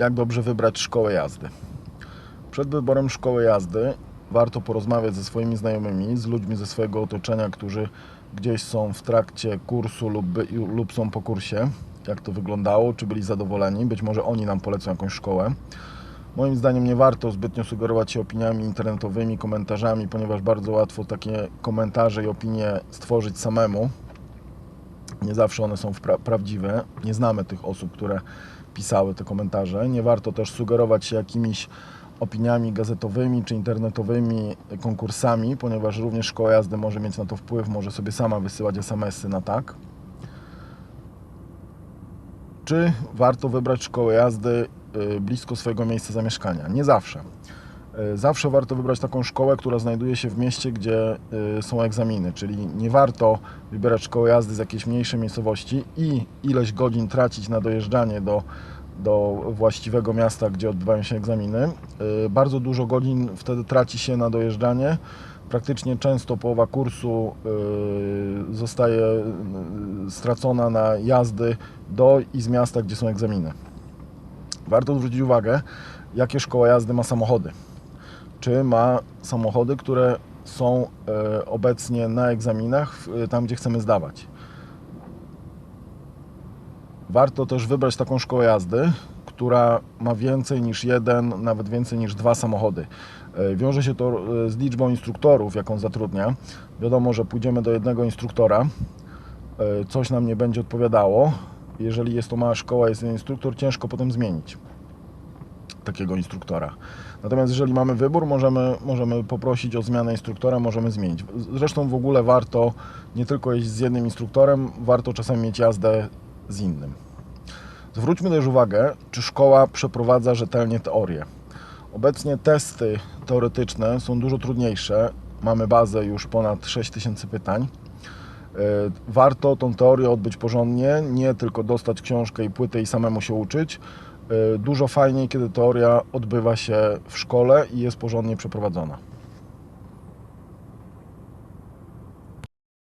jak dobrze wybrać szkołę jazdy. Przed wyborem szkoły jazdy warto porozmawiać ze swoimi znajomymi, z ludźmi ze swojego otoczenia, którzy gdzieś są w trakcie kursu lub, by, lub są po kursie, jak to wyglądało, czy byli zadowoleni. Być może oni nam polecą jakąś szkołę. Moim zdaniem nie warto zbytnio sugerować się opiniami internetowymi, komentarzami, ponieważ bardzo łatwo takie komentarze i opinie stworzyć samemu. Nie zawsze one są wpra- prawdziwe. Nie znamy tych osób, które pisały te komentarze. Nie warto też sugerować się jakimiś opiniami gazetowymi czy internetowymi konkursami, ponieważ również szkoła jazdy może mieć na to wpływ, może sobie sama wysyłać SMS-y na tak. Czy warto wybrać szkołę jazdy y, blisko swojego miejsca zamieszkania? Nie zawsze. Y, Zawsze warto wybrać taką szkołę, która znajduje się w mieście, gdzie y, są egzaminy, czyli nie warto wybierać szkoły jazdy z jakiejś mniejszej miejscowości i ileś godzin tracić na dojeżdżanie do, do właściwego miasta, gdzie odbywają się egzaminy. Y, Bardzo dużo godzin wtedy traci się na dojeżdżanie. Praktycznie często połowa kursu zostaje stracona na jazdy do i z miasta, gdzie są egzaminy. Warto zwrócić uwagę, jakie szkoła jazdy ma samochody. Czy ma samochody, które są e, obecnie na egzaminach, e, tam gdzie chcemy zdawać. Warto też wybrać taką szkołę jazdy, która ma więcej niż jeden, nawet więcej niż dwa samochody. E, Wiąże się to z liczbą instruktorów, jaką zatrudnia. Wiadomo, że pójdziemy do jednego instruktora, coś nam nie będzie odpowiadało. Jeżeli jest to mała szkoła, jest jeden instruktor, ciężko potem zmienić takiego instruktora. Natomiast jeżeli mamy wybór, możemy, możemy poprosić o zmianę instruktora, możemy zmienić. Zresztą w ogóle warto nie tylko jeździć z jednym instruktorem, warto czasami mieć jazdę z innym. Zwróćmy też uwagę, czy szkoła przeprowadza rzetelnie teorię. Obecnie testy teoretyczne są dużo trudniejsze. Mamy bazę już ponad 6000 pytań. E, Warto tą teorię odbyć porządnie, nie tylko dostać książkę i płytę i samemu się uczyć. E, Dużo fajniej, kiedy teoria odbywa się w szkole i jest porządnie przeprowadzona.